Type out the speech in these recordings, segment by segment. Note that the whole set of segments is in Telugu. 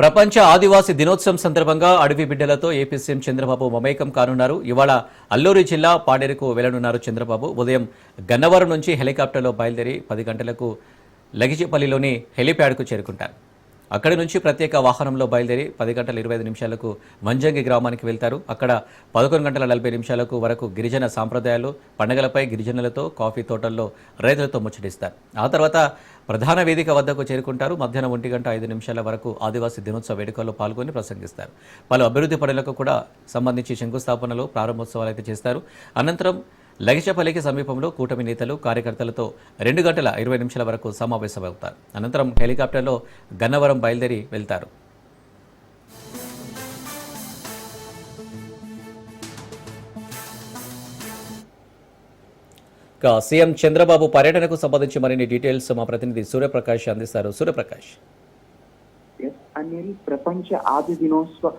ప్రపంచ ఆదివాసీ దినోత్సవం సందర్భంగా అడవి బిడ్డలతో ఏపీ సీఎం చంద్రబాబు మమేకం కానున్నారు. ఇవాళ అల్లూరి జిల్లా పాడేరుకు వెళ్ళనున్నారు చంద్రబాబు. ఉదయం గన్నవరం నుంచి హెలికాప్టర్లో బయలుదేరి పది గంటలకు లగిచిపల్లిలోని హెలిప్యాడ్కు చేరుకుంటారు. అక్కడి నుంచి ప్రత్యేక వాహనంలో బయలుదేరి పది గంటల ఇరవై ఐదు నిమిషాలకు మంజంగి గ్రామానికి వెళ్తారు. అక్కడ పదకొండు గంటల నలభై నిమిషాలకు వరకు గిరిజన సాంప్రదాయాలు పండగలపై గిరిజనులతో కాఫీ తోటల్లో రైతులతో ముచ్చటిస్తారు. ఆ తర్వాత ప్రధాన వేదిక వద్దకు చేరుకుంటారు. మధ్యాహ్నం ఒంటి గంట ఐదు నిమిషాల వరకు ఆదివాసీ దినోత్సవ వేడుకల్లో పాల్గొని ప్రసంగిస్తారు. పలు అభివృద్ధి పనులకు కూడా సంబంధించి శంకుస్థాపనలు ప్రారంభోత్సవాలు అయితే చేస్తారు. అనంతరం లగిచపల్లికి సమీపంలో కూటమి నేతలు కార్యకర్తలతో రెండు గంటల ఇరవై నిమిషాల వరకు సమావేశమవుతారు. అనంతరం హెలికాప్టర్లో గన్నవరం బయలుదేరి వెళ్తారు. ఇక సీఎం చంద్రబాబు పర్యటనకు సంబంధించి మరిన్ని డీటెయిల్స్ మా ప్రతినిధి సూర్యప్రకాష్ అందిస్తారు. సూర్యప్రకాష్. అనిల్ ప్రపంచ ఆది దినోత్సవ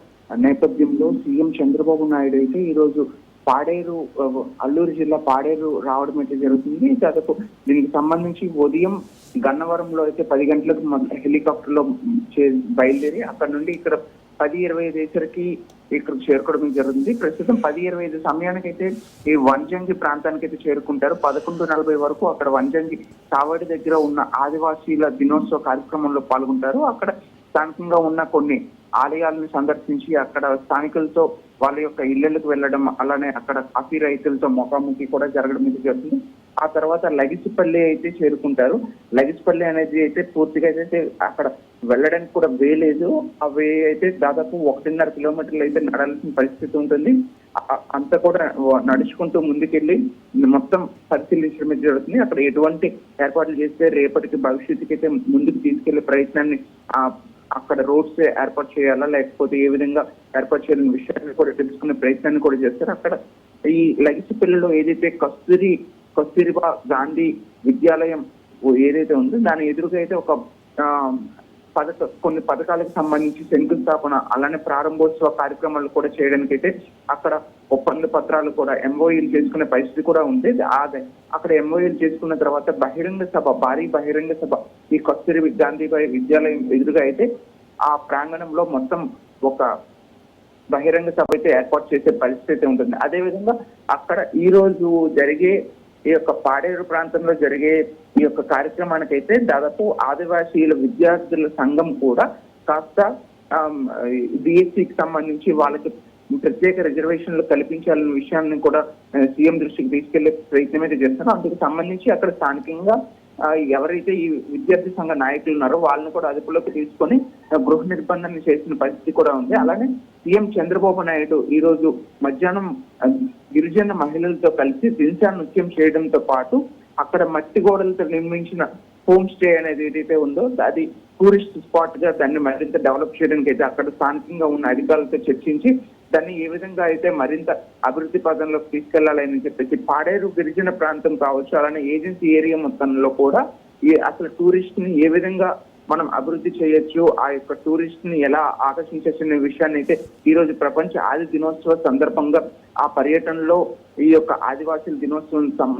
నేపథ్యంలో సీఎం చంద్రబాబు నాయుడు అయితే ఈ రోజు పాడేరు అల్లూరు జిల్లా పాడేరు రావడం అయితే జరుగుతుంది. దాదాపు దీనికి సంబంధించి ఉదయం గన్నవరంలో అయితే పది గంటలకు హెలికాప్టర్లో బయలుదేరి అక్కడ నుండి ఇక్కడ పది ఇరవై ఐదు వేసరికి ఇక్కడ చేరుకోవడం జరుగుతుంది. ప్రస్తుతం పది ఇరవై ఐదు సమయానికైతే ఈ వంజంగి ప్రాంతానికి అయితే చేరుకుంటారు. పదకొండు నలభై వరకు అక్కడ వంజంగి చావడి దగ్గర ఉన్న ఆదివాసీల దినోత్సవ కార్యక్రమంలో పాల్గొంటారు. అక్కడ స్థానికంగా ఉన్న కొన్ని ఆలయాలను సందర్శించి అక్కడ స్థానికులతో వాళ్ళ యొక్క ఇళ్ళకు వెళ్ళడం అలానే అక్కడ కాఫీ రైతులతో ముఖాముఖి కూడా జరగడం ఇది జరుగుతుంది. ఆ తర్వాత లగిసిపల్లి అయితే చేరుకుంటారు. లగిసిపల్లి అనేది అయితే పూర్తిగా అయితే అక్కడ వెళ్ళడానికి కూడా వే లేదు. ఆ వే అయితే దాదాపు ఒకటిన్నర కిలోమీటర్లు అయితే నడాల్సిన పరిస్థితి ఉంటుంది. అంతా కూడా నడుచుకుంటూ ముందుకెళ్ళి మొత్తం పరిశీలించడం జరుగుతుంది. అక్కడ ఎటువంటి ఏర్పాట్లు చేస్తే రేపటికి భవిష్యత్తుకి అయితే ముందుకు తీసుకెళ్ళే ప్రయత్నాన్ని ఆ అక్కడ రోడ్స్ ఏర్పాటు చేయాలా? లేకపోతే ఏ విధంగా ఏర్పాటు చేయాలనే విషయాన్ని కూడా తెలుసుకునే ప్రయత్నాన్ని కూడా చేస్తారు. అక్కడ ఈ లగిసి పిల్లలు ఏదైతే కస్తూరి కస్తూరిబా గాంధీ విద్యాలయం ఏదైతే ఉందో దాని ఎదురుగా అయితే ఒక ఆ, పథక కొన్ని పథకాలకు సంబంధించి శంకుస్థాపన అలానే ప్రారంభోత్సవ కార్యక్రమాలు కూడా చేయడానికి అయితే అక్కడ ఒప్పంద పత్రాలు కూడా ఎంఓఈలు చేసుకునే పరిస్థితి కూడా ఉంది. అదే అక్కడ ఎంఓఈలు చేసుకున్న తర్వాత బహిరంగ సభ భారీ బహిరంగ సభ ఈ కస్తూరి గాంధీబాయి విద్యాలయం ఎదురుగా అయితే ఆ ప్రాంగణంలో మొత్తం ఒక బహిరంగ సభ అయితే ఏర్పాటు చేసే పరిస్థితి ఉంటుంది. అదే విధంగా అక్కడ ఈ రోజు జరిగే ఈ యొక్క పాడేరు ప్రాంతంలో జరిగే ఈ యొక్క కార్యక్రమానికి అయితే దాదాపు ఆదివాసీల విద్యార్థుల సంఘం కూడా కాస్త బిఎస్సికి సంబంధించి వాళ్ళకి ప్రత్యేక రిజర్వేషన్లు కల్పించాలనే విషయాన్ని కూడా సీఎం దృష్టికి తీసుకెళ్ళే ప్రయత్నం అయితే చేస్తారో అందుకు సంబంధించి అక్కడ స్థానికంగా ఎవరైతే ఈ విద్యార్థి సంఘ నాయకులు ఉన్నారో వాళ్ళని కూడా అదుపులోకి తీసుకొని గృహ నిర్బంధన చేసిన పరిస్థితి కూడా ఉంది. అలానే సీఎం చంద్రబాబు నాయుడు ఈ రోజు మధ్యాహ్నం గిరిజన మహిళలతో కలిసి దింసా నృత్యం చేయడంతో పాటు అక్కడ మట్టి గోడలతో నిర్మించిన హోమ్ స్టే అనేది ఏదైతే ఉందో అది టూరిస్ట్ స్పాట్గా దాన్ని మరింత డెవలప్ చేయడానికి అయితే అక్కడ స్థానికంగా ఉన్న అధికారులతో చర్చించి దాన్ని ఏ విధంగా అయితే మరింత అభివృద్ధి పదంలోకి తీసుకెళ్ళాలని చెప్పేసి పాడేరు గిరిజన ప్రాంతం కావచ్చు అలానే ఏజెన్సీ ఏరియా మొత్తంలో కూడా ఈ అసలు టూరిస్ట్ని ఏ విధంగా మనం అభివృద్ధి చేయొచ్చు ఆ యొక్క టూరిస్ట్ని ఎలా ఆకర్షించవచ్చు అనే విషయాన్ని అయితే ఈ రోజు ప్రపంచ ఆది దినోత్సవ సందర్భంగా ఆ పర్యటనలో ఈ యొక్క ఆదివాసీల దినోత్సవం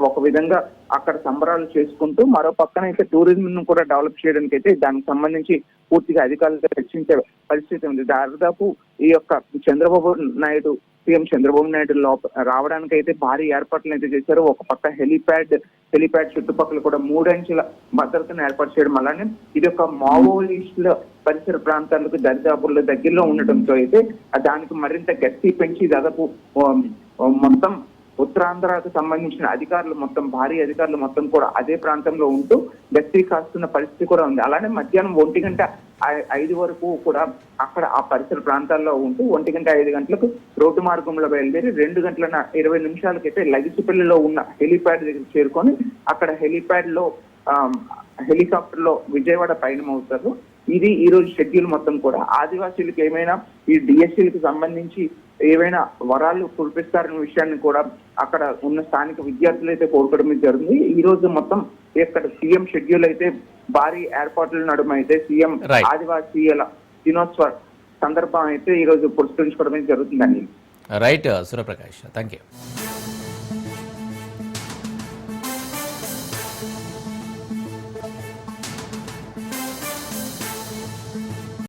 ఒక విధంగా అక్కడ సంబరాలు చేసుకుంటూ మరో పక్కన అయితే టూరిజం ను కూడా డెవలప్ చేయడానికి అయితే దానికి సంబంధించి పూర్తిగా అధికారులతో చర్చించే పరిస్థితి ఉంది. దాదాపు ఈ యొక్క చంద్రబాబు నాయుడు సీఎం చంద్రబాబు నాయుడు లోప రావడానికి అయితే భారీ ఏర్పాట్లు అయితే చేశారు. ఒక పక్క హెలిప్యాడ్ హెలిప్యాడ్ చుట్టుపక్కల కూడా మూడంచెల భద్రతను ఏర్పాటు చేయడం అలానే ఇది ఒక మావోయిస్టుల పరిసర ప్రాంతాలకు దరిదాపుల్లో దగ్గరలో ఉండటంతో అయితే దానికి మరింత గట్టి పెంచి దాదాపు మొత్తం ఉత్తరాంధ్రకు సంబంధించిన అధికారులు మొత్తం భారీ అధికారులు మొత్తం కూడా అదే ప్రాంతంలో ఉంటూ గస్తీ కాస్తున్న పరిస్థితి కూడా ఉంది. అలానే మధ్యాహ్నం ఒంటి గంట ఐదు వరకు కూడా అక్కడ ఆ పరిసర ప్రాంతాల్లో ఉంటూ ఒంటి గంట ఐదు గంటలకు రోడ్డు మార్గంలో బయలుదేరి రెండు గంటల ఇరవై నిమిషాలకైతే లగిసిపల్లిలో ఉన్న హెలిప్యాడ్ దగ్గర చేరుకొని అక్కడ హెలిప్యాడ్లో హెలికాప్టర్లో విజయవాడ పయనం అవుతారు ఇది ఈ రోజు షెడ్యూల్ మొత్తం కూడా. ఆదివాసీలకు ఏమైనా ఈ డిఎస్సీలకు సంబంధించి ఏవైనా వరాలు కురిపిస్తారనే విషయాన్ని కూడా అక్కడ ఉన్న స్థానిక విద్యార్థులు అయితే కోరుకోవడం జరిగింది. ఈ రోజు మొత్తం ఇక్కడ సీఎం షెడ్యూల్ అయితే భారీ ఏర్పాట్ల నడుమ అయితే సీఎం. ఆదివాసీల దినోత్సవ సందర్భం అయితే ఈ రోజు పురస్కరించుకోవడం జరుగుతుందండి. Right Suryaprakash thank you